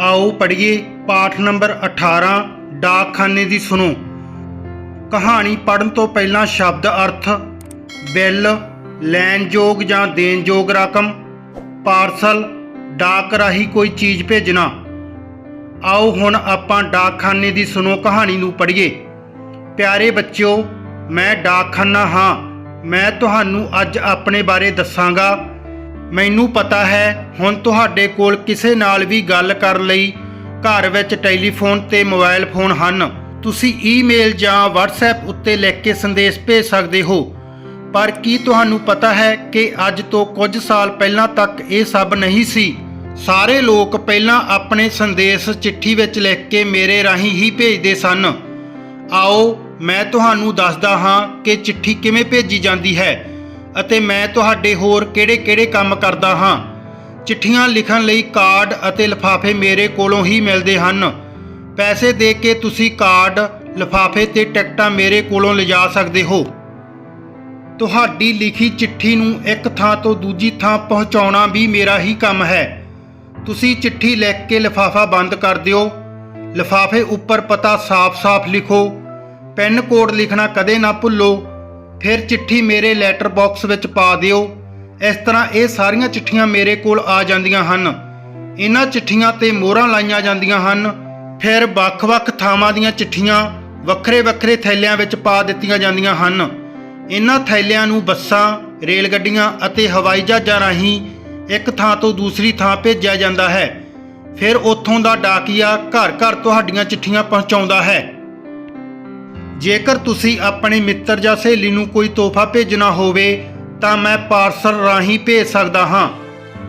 ਆਓ ਪੜ੍ਹੀਏ ਪਾਠ ਨੰਬਰ 18 ਡਾਕਖਾਨੇ ਦੀ ਸੁਣੋ। ਕਹਾਣੀ ਪੜਨ ਤੋਂ ਪਹਿਲਾਂ ਸ਼ਬਦ ਅਰਥ, ਬਿੱਲ, ਲੈਣ ਯੋਗ ਜਾਂ ਦੇਣ ਯੋਗ ਰਕਮ, ਪਾਰਸਲ, ਡਾਕ ਰਾਹੀਂ ਕੋਈ ਚੀਜ਼ ਭੇਜਣਾ। ਆਓ ਹੁਣ ਆਪਾਂ ਡਾਕਖਾਨੇ ਦੀ ਸੁਣੋ ਕਹਾਣੀ ਨੂੰ ਪੜ੍ਹੀਏ। ਪਿਆਰੇ ਬੱਚਿਓ, ਮੈਂ ਡਾਕਖਾਨਾ ਹਾਂ। ਮੈਂ ਤੁਹਾਨੂੰ ਅੱਜ ਆਪਣੇ ਬਾਰੇ ਦੱਸਾਂਗਾ। ਮੈਨੂੰ ਪਤਾ ਹੈ, ਹੁਣ ਤੁਹਾਡੇ ਕੋਲ ਕਿਸੇ ਨਾਲ ਵੀ ਗੱਲ ਕਰਨ ਲਈ। ਘਰ ਵਿੱਚ ਟੈਲੀਫੋਨ ਤੇ ਮੋਬਾਈਲ ਫੋਨ ਹਨ। ਤੁਸੀਂ ਈਮੇਲ ਜਾਂ WhatsApp ਉੱਤੇ ਲਿਖ ਕੇ ਸੰਦੇਸ਼ ਭੇਜ ਸਕਦੇ ਹੋ। ਪਰ ਕੀ ਤੁਹਾਨੂੰ ਪਤਾ ਹੈ ਕਿ ਅੱਜ ਤੋਂ ਕੁਝ ਸਾਲ ਪਹਿਲਾਂ ਤੱਕ ਇਹ ਸਭ ਨਹੀਂ ਸੀ? ਸਾਰੇ ਲੋਕ ਪਹਿਲਾਂ ਆਪਣੇ ਸੰਦੇਸ਼ ਚਿੱਠੀ ਵਿੱਚ ਲਿਖ ਕੇ ਮੇਰੇ ਰਾਹੀਂ ਹੀ ਭੇਜਦੇ ਸਨ। ਆਓ, ਮੈਂ ਤੁਹਾਨੂੰ ਦੱਸਦਾ ਹਾਂ ਕਿ ਚਿੱਠੀ ਕਿਵੇਂ ਭੇਜੀ ਜਾਂਦੀ ਹੈ। ਅਤੇ ਮੈਂ ਤੁਹਾਡੇ ਹੋਰ ਕਿਹੜੇ-ਕਿਹੜੇ ਕੰਮ ਕਰਦਾ ਹਾਂ? ਚਿੱਠੀਆਂ ਲਿਖਣ ਲਈ ਕਾਰਡ ਅਤੇ ਲਿਫਾਫੇ ਮੇਰੇ ਕੋਲੋਂ ਹੀ ਮਿਲਦੇ ਹਨ। ਪੈਸੇ ਦੇ ਕੇ ਤੁਸੀਂ ਕਾਰਡ, ਲਿਫਾਫੇ ਤੇ ਟਿਕਟਾਂ ਮੇਰੇ ਕੋਲੋਂ ਲਿਜਾ ਸਕਦੇ ਹੋ। ਤੁਹਾਡੀ ਲਿਖੀ ਚਿੱਠੀ ਨੂੰ ਇੱਕ ਥਾਂ ਤੋਂ ਦੂਜੀ ਥਾਂ ਪਹੁੰਚਾਉਣਾ ਵੀ ਮੇਰਾ ਹੀ ਕੰਮ ਹੈ। ਤੁਸੀਂ ਚਿੱਠੀ ਲਿਖ ਕੇ ਲਿਫਾਫਾ ਬੰਦ ਕਰ ਦਿਓ। ਲਿਫਾਫੇ ਉੱਪਰ ਪਤਾ ਸਾਫ਼-ਸਾਫ਼ ਲਿਖੋ। ਪੈਨ ਕੋਡ ਲਿਖਣਾ ਕਦੇ ਨਾ ਭੁੱਲੋ। ਫਿਰ ਚਿੱਠੀ ਮੇਰੇ ਲੈਟਰ ਬਾਕਸ ਵਿੱਚ ਪਾ ਦਿਓ। ਇਸ ਤਰ੍ਹਾਂ ਇਹ ਸਾਰੀਆਂ ਚਿੱਠੀਆਂ ਮੇਰੇ ਕੋਲ ਆ ਜਾਂਦੀਆਂ ਹਨ। ਇਹਨਾਂ ਚਿੱਠੀਆਂ ਤੇ ਮੋਹਰਾਂ ਲਾਈਆਂ ਜਾਂਦੀਆਂ ਹਨ। ਫਿਰ ਵੱਖ-ਵੱਖ ਥਾਵਾਂ ਦੀਆਂ ਚਿੱਠੀਆਂ ਵੱਖਰੇ-ਵੱਖਰੇ ਥੈਲਿਆਂ ਵਿੱਚ ਪਾ ਦਿੱਤੀਆਂ ਜਾਂਦੀਆਂ ਹਨ। ਇਹਨਾਂ ਥੈਲਿਆਂ ਨੂੰ ਬੱਸਾਂ ਰੇਲ ਗੱਡੀਆਂ ਅਤੇ ਹਵਾਈ ਜਹਾਜ਼ਾਂ ਰਾਹੀਂ ਇੱਕ ਥਾਂ ਤੋਂ ਦੂਸਰੀ ਥਾਂ ਭੇਜਿਆ ਜਾਂਦਾ ਹੈ। ਫਿਰ ਉੱਥੋਂ ਦਾ ਡਾਕੀਆ ਘਰ-ਘਰ ਤੁਹਾਡੀਆਂ ਚਿੱਠੀਆਂ ਪਹੁੰਚਾਉਂਦਾ ਹੈ। ਜੇਕਰ ਤੁਸੀਂ ਆਪਣੇ ਮਿੱਤਰ ਜਾਂ ਸਹੇਲੀ ਨੂੰ ਕੋਈ ਤੋਹਫਾ ਭੇਜਣਾ ਹੋਵੇ, ਤਾਂ ਮੈਂ ਪਾਰਸਲ ਰਾਹੀਂ ਭੇਜ ਸਕਦਾ ਹਾਂ।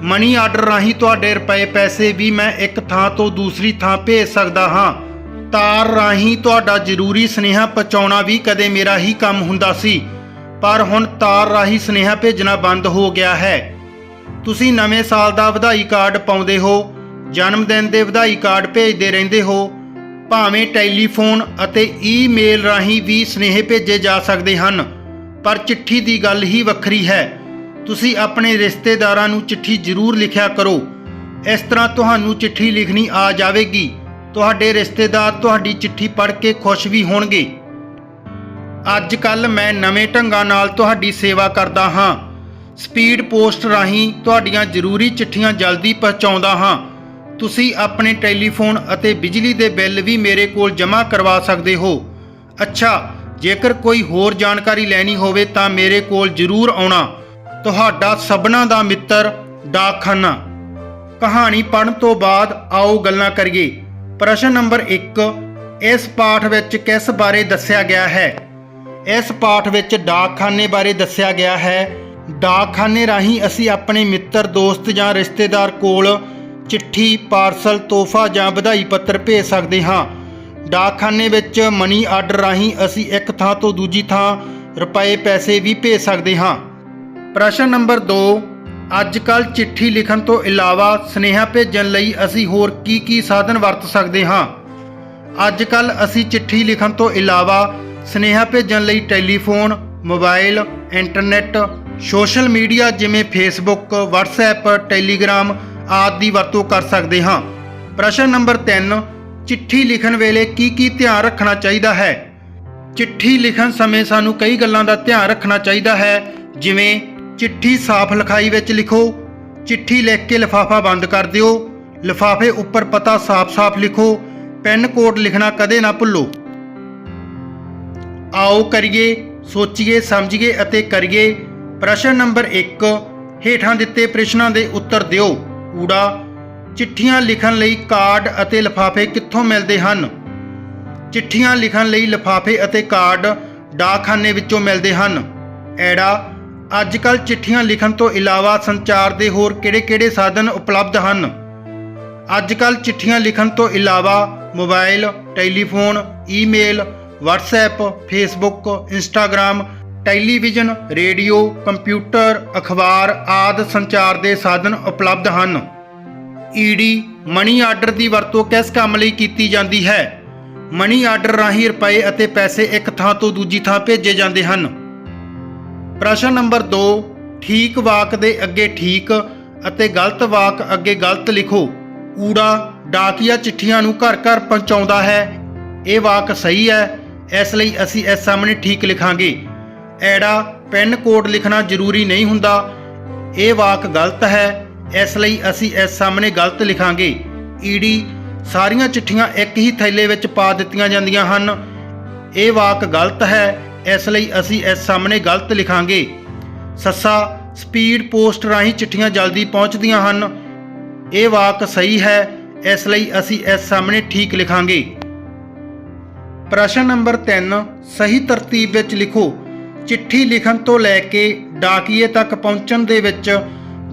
ਮਨੀ ਆਰਡਰ ਰਾਹੀਂ ਤੁਹਾਡੇ ਰੁਪਏ ਪੈਸੇ ਵੀ ਮੈਂ ਇੱਕ ਥਾਂ ਤੋਂ ਦੂਸਰੀ ਥਾਂ ਭੇਜ ਸਕਦਾ ਹਾਂ। ਤਾਰ ਰਾਹੀਂ ਤੁਹਾਡਾ ਜ਼ਰੂਰੀ ਸੁਨੇਹਾ ਪਹੁੰਚਾਉਣਾ ਵੀ ਕਦੇ ਮੇਰਾ ਹੀ ਕੰਮ ਹੁੰਦਾ ਸੀ, ਪਰ ਹੁਣ ਤਾਰ ਰਾਹੀਂ ਸੁਨੇਹਾ ਭੇਜਣਾ ਬੰਦ ਹੋ ਗਿਆ ਹੈ। ਤੁਸੀਂ ਨਵੇਂ ਸਾਲ ਦਾ ਵਧਾਈ ਕਾਰਡ ਪਾਉਂਦੇ ਹੋ, ਜਨਮ ਦਿਨ ਦੇ ਵਧਾਈ ਕਾਰਡ ਭੇਜਦੇ ਰਹਿੰਦੇ ਹੋ ਭਾਵੇਂ ਟੈਲੀਫੋਨ ਅਤੇ ਈਮੇਲ ਰਾਹੀਂ ਵੀ ਸੁਨੇਹੇ ਭੇਜੇ ਜਾ ਸਕਦੇ ਹਨ, ਪਰ ਚਿੱਠੀ ਦੀ ਗੱਲ ਹੀ ਵੱਖਰੀ ਹੈ। ਤੁਸੀਂ ਆਪਣੇ ਰਿਸ਼ਤੇਦਾਰਾਂ ਨੂੰ ਚਿੱਠੀ ਜ਼ਰੂਰ ਲਿਖਿਆ ਕਰੋ। ਇਸ ਤਰ੍ਹਾਂ ਤੁਹਾਨੂੰ ਚਿੱਠੀ ਲਿਖਣੀ ਆ ਜਾਵੇਗੀ। ਤੁਹਾਡੇ ਰਿਸ਼ਤੇਦਾਰ ਤੁਹਾਡੀ ਚਿੱਠੀ ਪੜ੍ਹ ਕੇ ਖੁਸ਼ ਵੀ ਹੋਣਗੇ। ਅੱਜ ਕੱਲ ਮੈਂ ਨਵੇਂ ਢੰਗਾਂ ਨਾਲ ਤੁਹਾਡੀ ਸੇਵਾ ਕਰਦਾ ਹਾਂ। ਸਪੀਡ ਪੋਸਟ ਰਾਹੀਂ ਤੁਹਾਡੀਆਂ ਜ਼ਰੂਰੀ ਚਿੱਠੀਆਂ ਜਲਦੀ ਪਹੁੰਚਾਉਂਦਾ ਹਾਂ। ਤੁਸੀਂ ਆਪਣੇ ਟੈਲੀਫੋਨ ਅਤੇ ਬਿਜਲੀ ਦੇ ਬਿੱਲ ਵੀ ਮੇਰੇ ਕੋਲ ਜਮ੍ਹਾਂ ਕਰਵਾ ਸਕਦੇ ਹੋ। ਅੱਛਾ, ਜੇਕਰ ਕੋਈ ਹੋਰ ਜਾਣਕਾਰੀ ਲੈਣੀ ਹੋਵੇ ਤਾਂ ਮੇਰੇ ਕੋਲ ਜ਼ਰੂਰ ਆਉਣਾ। ਤੁਹਾਡਾ ਸਭਨਾ ਦਾ ਮਿੱਤਰ, ਡਾਕਖਾਨਾ। ਕਹਾਣੀ ਪੜ੍ਹਨ ਤੋਂ ਬਾਅਦ ਆਓ ਗੱਲਾਂ ਕਰੀਏ। ਪ੍ਰਸ਼ਨ ਨੰਬਰ 1 ਇਸ ਪਾਠ ਵਿੱਚ ਕਿਸ ਬਾਰੇ ਦੱਸਿਆ ਗਿਆ ਹੈ? ਇਸ ਪਾਠ ਵਿੱਚ ਡਾਕਖਾਨੇ ਬਾਰੇ ਦੱਸਿਆ ਗਿਆ ਹੈ। ਡਾਕਖਾਨੇ ਰਾਹੀਂ ਅਸੀਂ ਆਪਣੇ ਮਿੱਤਰ, ਦੋਸਤ ਜਾਂ ਰਿਸ਼ਤੇਦਾਰ ਕੋਲ ਚਿੱਠੀ, ਪਾਰਸਲ, ਤੋਹਫਾ ਜਾਂ ਵਧਾਈ ਪੱਤਰ ਭੇਜ ਸਕਦੇ ਹਾਂ। ਡਾਕਖਾਨੇ ਵਿੱਚ ਮਨੀ ਆਰਡਰ ਰਾਹੀਂ ਅਸੀਂ ਇੱਕ ਥਾਂ ਤੋਂ ਦੂਜੀ ਥਾਂ ਰੁਪਏ ਪੈਸੇ ਵੀ ਭੇਜ ਸਕਦੇ ਹਾਂ। ਪ੍ਰਸ਼ਨ ਨੰਬਰ 2 ਅੱਜ ਕੱਲ ਚਿੱਠੀ ਲਿਖਣ ਤੋਂ ਇਲਾਵਾ ਸੁਨੇਹਾ ਭੇਜਣ ਲਈ ਅਸੀਂ ਹੋਰ ਕੀ ਕੀ ਸਾਧਨ ਵਰਤ ਸਕਦੇ ਹਾਂ? ਅੱਜ ਕੱਲ ਅਸੀਂ ਚਿੱਠੀ ਲਿਖਣ ਤੋਂ ਇਲਾਵਾ ਸੁਨੇਹਾ ਭੇਜਣ ਲਈ telephone, mobile, internet, social media ਜਿਵੇਂ ਫੇਸਬੁੱਕ WhatsApp ਟੈਲੀਗ੍ਰਾਮ ਆਦਿ ਦੀ ਵਰਤੋਂ ਕਰ ਸਕਦੇ ਹਾਂ। ਪ੍ਰਸ਼ਨ ਨੰਬਰ 3 ਚਿੱਠੀ ਲਿਖਣ ਵੇਲੇ ਕੀ ਕੀ ਧਿਆਨ ਰੱਖਣਾ ਚਾਹੀਦਾ ਹੈ? ਚਿੱਠੀ ਲਿਖਣ ਸਮੇਂ ਸਾਨੂੰ ਕਈ ਗੱਲਾਂ ਦਾ ਧਿਆਨ ਰੱਖਣਾ ਚਾਹੀਦਾ ਹੈ, ਜਿਵੇਂ ਚਿੱਠੀ ਸਾਫ਼ ਲਿਖਾਈ ਵਿੱਚ ਲਿਖੋ, ਚਿੱਠੀ ਲਿਖ ਕੇ ਲਿਫਾਫਾ ਬੰਦ ਕਰ ਦਿਓ, ਲਿਫਾਫੇ ਉੱਪਰ ਪਤਾ ਸਾਫ਼-ਸਾਫ਼ ਲਿਖੋ, ਪੈਨ ਕੋਡ ਲਿਖਣਾ ਕਦੇ ਨਾ ਭੁੱਲੋ। ਆਓ ਕਰੀਏ, ਸੋਚੀਏ, ਸਮਝੀਏ ਅਤੇ ਕਰੀਏ। ਪ੍ਰਸ਼ਨ ਨੰਬਰ 1 ਹੇਠਾਂ ਦਿੱਤੇ ਪ੍ਰਸ਼ਨਾਂ ਦੇ ਉੱਤਰ ਦਿਓ। ਊੜਾ ਚਿੱਠੀਆਂ ਲਿਖਣ ਲਈ ਕਾਰਡ ਅਤੇ ਲਿਫਾਫੇ ਕਿੱਥੋਂ ਮਿਲਦੇ ਹਨ? ਚਿੱਠੀਆਂ ਲਿਖਣ ਲਈ ਲਿਫਾਫੇ ਅਤੇ ਕਾਰਡ ਡਾਕਖਾਨੇ ਵਿੱਚੋਂ ਮਿਲਦੇ ਹਨ। ਐੜਾ ਅੱਜ ਕੱਲ ਚਿੱਠੀਆਂ ਲਿਖਣ ਤੋਂ ਇਲਾਵਾ ਸੰਚਾਰ ਦੇ ਹੋਰ ਕਿਹੜੇ-ਕਿਹੜੇ ਸਾਧਨ ਉਪਲਬਧ ਹਨ? ਅੱਜ ਕੱਲ ਚਿੱਠੀਆਂ ਲਿਖਣ ਤੋਂ ਇਲਾਵਾ mobile, telephone, email WhatsApp Facebook Instagram television, radio, computer, ਅਖਬਾਰ ਆਦਿ ਸੰਚਾਰ ਦੇ ਸਾਧਨ ਉਪਲਬਧ ਹਨ। ਈਡੀ, ਮਨੀ ਆਰਡਰ ਦੀ ਵਰਤੋਂ ਕਿਸ ਕੰਮ ਲਈ ਕੀਤੀ ਜਾਂਦੀ ਹੈ? ਮਨੀ ਆਰਡਰ ਰਾਹੀਂ ਰੁਪਏ ਅਤੇ ਪੈਸੇ ਇੱਕ ਥਾਂ ਤੋਂ ਦੂਜੀ ਥਾਂ ਭੇਜੇ ਜਾਂਦੇ ਹਨ। ਪ੍ਰਸ਼ਨ ਨੰਬਰ 2 ਠੀਕ ਵਾਕ ਦੇ ਅੱਗੇ ਠੀਕ ਅਤੇ ਗਲਤ ਵਾਕ ਅੱਗੇ ਗਲਤ ਲਿਖੋ। ਊੜਾ ਡਾਕੀਆ ਚਿੱਠੀਆਂ ਨੂੰ ਘਰ ਘਰ ਪਹੁੰਚਾਉਂਦਾ ਹੈ। ਇਹ ਵਾਕ ਸਹੀ ਹੈ, ਇਸ ਲਈ ਅਸੀਂ ਇਸ ਸਾਹਮਣੇ ਠੀਕ ਲਿਖਾਂਗੇ। ਐੜਾ ਪੈਨ ਕੋਡ ਲਿਖਣਾ ਜ਼ਰੂਰੀ ਨਹੀਂ ਹੁੰਦਾ। ਇਹ ਵਾਕ ਗਲਤ ਹੈ। ਇਸ ਲਈ ਅਸੀਂ ਇਸ ਸਾਹਮਣੇ ਗਲਤ ਲਿਖਾਂਗੇ। ਈਡੀ ਸਾਰੀਆਂ ਚਿੱਠੀਆਂ ਇੱਕ ਹੀ ਥੈਲੇ ਵਿੱਚ ਪਾ ਦਿੱਤੀਆਂ ਜਾਂਦੀਆਂ ਹਨ। ਇਹ ਵਾਕ ਗਲਤ ਹੈ। ਇਸ ਲਈ ਅਸੀਂ ਇਸ ਸਾਹਮਣੇ ਗਲਤ ਲਿਖਾਂਗੇ। ਸੱਸਾ, ਸਪੀਡ ਪੋਸਟ ਰਾਹੀਂ ਚਿੱਠੀਆਂ ਜਲਦੀ ਪਹੁੰਚਦੀਆਂ ਹਨ। ਇਹ ਵਾਕ ਸਹੀ ਹੈ। ਇਸ ਲਈ ਅਸੀਂ ਇਸ ਸਾਹਮਣੇ ਠੀਕ ਲਿਖਾਂਗੇ। ਪ੍ਰਸ਼ਨ ਨੰਬਰ 3 ਸਹੀ ਤਰਤੀਬ ਵਿੱਚ ਲਿਖੋ। ਚਿੱਠੀ ਲਿਖਣ ਤੋਂ ਲੈ ਕੇ ਡਾਕੀਏ ਤੱਕ ਪਹੁੰਚਣ ਦੇ ਵਿੱਚ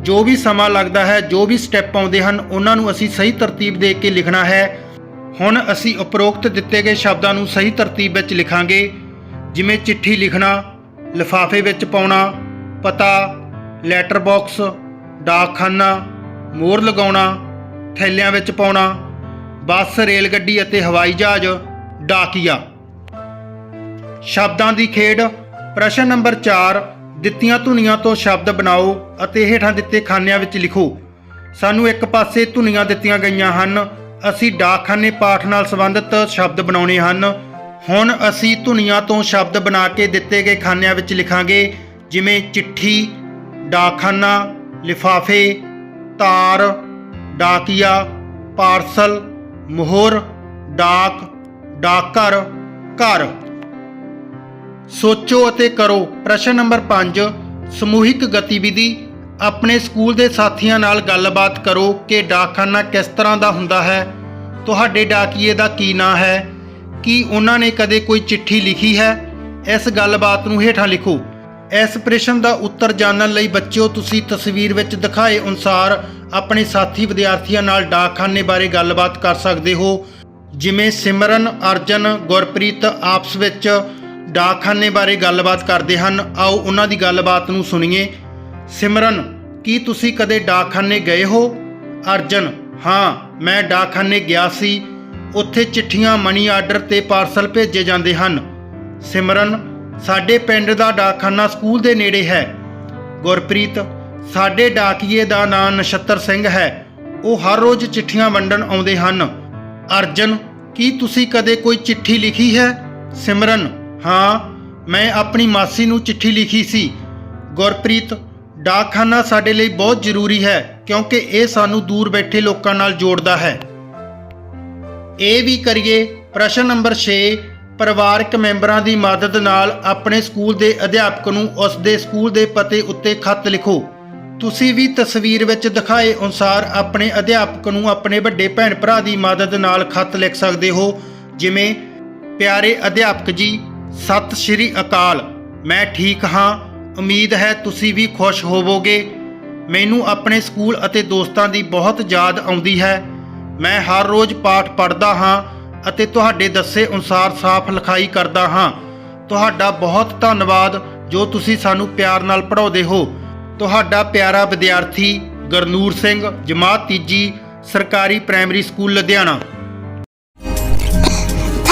ਜੋ ਵੀ ਸਮਾਂ ਲੱਗਦਾ ਹੈ, ਜੋ ਵੀ ਸਟੈਪ ਆਉਂਦੇ ਹਨ, ਉਹਨਾਂ ਨੂੰ ਅਸੀਂ ਸਹੀ ਤਰਤੀਬ ਦੇ ਕੇ ਲਿਖਣਾ ਹੈ। ਹੁਣ ਅਸੀਂ ਉਪਰੋਕਤ ਦਿੱਤੇ ਗਏ ਸ਼ਬਦਾਂ ਨੂੰ ਸਹੀ ਤਰਤੀਬ ਵਿੱਚ ਲਿਖਾਂਗੇ, ਜਿਵੇਂ ਚਿੱਠੀ ਲਿਖਣਾ, ਲਿਫਾਫੇ ਵਿੱਚ ਪਾਉਣਾ, ਪਤਾ ਲੈਟਰ ਬਾਕਸ ਡਾਕਖਾਨਾ, ਮੋਹਰ ਲਗਾਉਣਾ, ਥੈਲਿਆਂ ਵਿੱਚ ਪਾਉਣਾ, ਬੱਸ ਰੇਲ ਗੱਡੀ ਅਤੇ ਹਵਾਈ ਜਹਾਜ਼, ਡਾਕੀਆ। ਸ਼ਬਦਾਂ ਦੀ ਖੇਡ ਪ੍ਰਸ਼ਨ ਨੰਬਰ 4 ਦਿੱਤੀਆਂ ਧੁਨੀਆਂ ਤੋਂ ਸ਼ਬਦ ਬਣਾਓ ਅਤੇ ਹੇਠਾਂ ਦਿੱਤੇ ਖਾਨਿਆਂ ਵਿੱਚ ਲਿਖੋ। ਸਾਨੂੰ ਇੱਕ ਪਾਸੇ ਧੁਨੀਆਂ ਦਿੱਤੀਆਂ ਗਈਆਂ ਹਨ, ਅਸੀਂ ਡਾਕਖਾਨੇ ਪਾਠ ਨਾਲ ਸੰਬੰਧਿਤ ਸ਼ਬਦ ਬਣਾਉਣੇ ਹਨ। ਹੁਣ ਅਸੀਂ ਧੁਨੀਆਂ ਤੋਂ ਸ਼ਬਦ ਬਣਾ ਕੇ ਦਿੱਤੇ ਗਏ ਖਾਨਿਆਂ ਵਿੱਚ ਲਿਖਾਂਗੇ, ਜਿਵੇਂ ਚਿੱਠੀ, ਡਾਕਖਾਨਾ, ਲਿਫਾਫੇ, ਤਾਰ, ਡਾਕੀਆ, ਪਾਰਸਲ, ਮੋਹਰ, ਡਾਕ, ਡਾਕਘਰ, ਘਰ। ਸੋਚੋ ਅਤੇ ਕਰੋ। ਪ੍ਰਸ਼ਨ ਨੰਬਰ 5 ਸਮੂਹਿਕ ਗਤੀਵਿਧੀ। ਆਪਣੇ ਸਕੂਲ ਦੇ ਸਾਥੀਆਂ ਨਾਲ ਗੱਲਬਾਤ ਕਰੋ ਕਿ ਡਾਕਖਾਨਾ ਕਿਸ ਤਰ੍ਹਾਂ ਦਾ ਹੁੰਦਾ ਹੈ। ਤੁਹਾਡੇ ਡਾਕੀਏ ਦਾ ਕੀ ਨਾਂ ਹੈ? ਕੀ ਉਹਨਾਂ ਨੇ ਕਦੇ ਕੋਈ ਚਿੱਠੀ ਲਿਖੀ ਹੈ? ਇਸ ਗੱਲਬਾਤ ਨੂੰ ਹੇਠਾਂ ਲਿਖੋ। ਇਸ ਪ੍ਰਸ਼ਨ ਦਾ ਉੱਤਰ ਜਾਣਨ ਲਈ ਬੱਚਿਓ, ਤੁਸੀਂ ਤਸਵੀਰ ਵਿੱਚ ਦਿਖਾਏ ਅਨੁਸਾਰ ਆਪਣੇ ਸਾਥੀ ਵਿਦਿਆਰਥੀਆਂ ਨਾਲ ਡਾਕਖਾਨੇ ਬਾਰੇ ਗੱਲਬਾਤ ਕਰ ਸਕਦੇ ਹੋ। ਜਿਵੇਂ ਸਿਮਰਨ, ਅਰਜਨ, ਗੁਰਪ੍ਰੀਤ, ਆਪਸ ਵਿੱਚ ਡਾਕਖਾਨੇ ਬਾਰੇ ਗੱਲਬਾਤ ਕਰਦੇ ਹਨ। ਆਓ ਉਹਨਾਂ ਦੀ ਗੱਲਬਾਤ ਨੂੰ ਸੁਣੀਏ। ਸਿਮਰਨ, ਕੀ ਤੁਸੀਂ ਕਦੇ ਡਾਕਖਾਨੇ ਗਏ ਹੋ? ਅਰਜਨ, ਹਾਂ, ਮੈਂ ਡਾਕਖਾਨੇ ਗਿਆ ਸੀ। ਉੱਥੇ ਚਿੱਠੀਆਂ ਮਨੀ ਆਰਡਰ ਤੇ ਪਾਰਸਲ ਭੇਜੇ ਜਾਂਦੇ ਹਨ। ਸਿਮਰਨ, ਸਾਡੇ ਪਿੰਡ ਦਾ ਡਾਕਖਾਨਾ ਸਕੂਲ ਦੇ ਨੇੜੇ ਹੈ। ਗੁਰਪ੍ਰੀਤ, ਸਾਡੇ ਡਾਕੀਏ ਦਾ ਨਾਂ ਨਛੱਤਰ ਸਿੰਘ ਹੈ। ਉਹ ਹਰ ਰੋਜ਼ ਚਿੱਠੀਆਂ ਵੰਡਣ ਆਉਂਦੇ ਹਨ। ਅਰਜਨ, ਕੀ ਤੁਸੀਂ ਕਦੇ ਕੋਈ ਚਿੱਠੀ ਲਿਖੀ ਹੈ? ਸਿਮਰਨ ਹਾਂ, ਮੈਂ ਆਪਣੀ ਮਾਸੀ ਨੂੰ ਚਿੱਠੀ ਲਿਖੀ ਸੀ। ਗੁਰਪ੍ਰੀਤ, ਡਾਕਖਾਨਾ ਸਾਡੇ ਲਈ ਬਹੁਤ ਜ਼ਰੂਰੀ ਹੈ, ਕਿਉਂਕਿ ਇਹ ਸਾਨੂੰ ਦੂਰ ਬੈਠੇ ਲੋਕਾਂ ਨਾਲ ਜੋੜਦਾ ਹੈ। ਇਹ ਵੀ ਕਰੀਏ, ਪ੍ਰਸ਼ਨ ਨੰਬਰ 6 ਪਰਿਵਾਰਕ ਮੈਂਬਰਾਂ ਦੀ ਮਦਦ ਨਾਲ ਆਪਣੇ ਸਕੂਲ ਦੇ ਅਧਿਆਪਕ ਨੂੰ ਉਸ ਦੇ ਸਕੂਲ ਦੇ ਪਤੇ ਉੱਤੇ ਖੱਤ ਲਿਖੋ। ਤੁਸੀਂ ਵੀ ਤਸਵੀਰ ਵਿੱਚ ਦਿਖਾਏ ਅਨੁਸਾਰ ਆਪਣੇ ਅਧਿਆਪਕ ਨੂੰ ਆਪਣੇ ਵੱਡੇ ਭੈਣ ਭਰਾ ਦੀ ਮਦਦ ਨਾਲ ਖੱਤ ਲਿਖ ਸਕਦੇ ਹੋ, ਜਿਵੇਂ, ਪਿਆਰੇ ਅਧਿਆਪਕ ਜੀ ਸਤਿ ਸ਼੍ਰੀ ਅਕਾਲ। ਮੈਂ ਠੀਕ ਹਾਂ। ਉਮੀਦ ਹੈ ਤੁਸੀਂ ਵੀ ਖੁਸ਼ ਹੋਵੋਗੇ। ਮੈਨੂੰ ਆਪਣੇ ਸਕੂਲ ਅਤੇ ਦੋਸਤਾਂ ਦੀ ਬਹੁਤ ਯਾਦ ਆਉਂਦੀ ਹੈ। ਮੈਂ ਹਰ ਰੋਜ਼ ਪਾਠ ਪੜ੍ਹਦਾ ਹਾਂ ਅਤੇ ਤੁਹਾਡੇ ਦੱਸੇ ਅਨੁਸਾਰ ਸਾਫ਼ ਲਿਖਾਈ ਕਰਦਾ ਹਾਂ। ਤੁਹਾਡਾ ਬਹੁਤ ਧੰਨਵਾਦ ਜੋ ਤੁਸੀਂ ਸਾਨੂੰ ਪਿਆਰ ਨਾਲ ਪੜ੍ਹਾਉਂਦੇ ਹੋ। ਤੁਹਾਡਾ ਪਿਆਰਾ ਵਿਦਿਆਰਥੀ ਗਰਨੂਰ ਸਿੰਘ, ਜਮਾਤ ਤੀਜੀ ਸਰਕਾਰੀ primary school Ludhiana.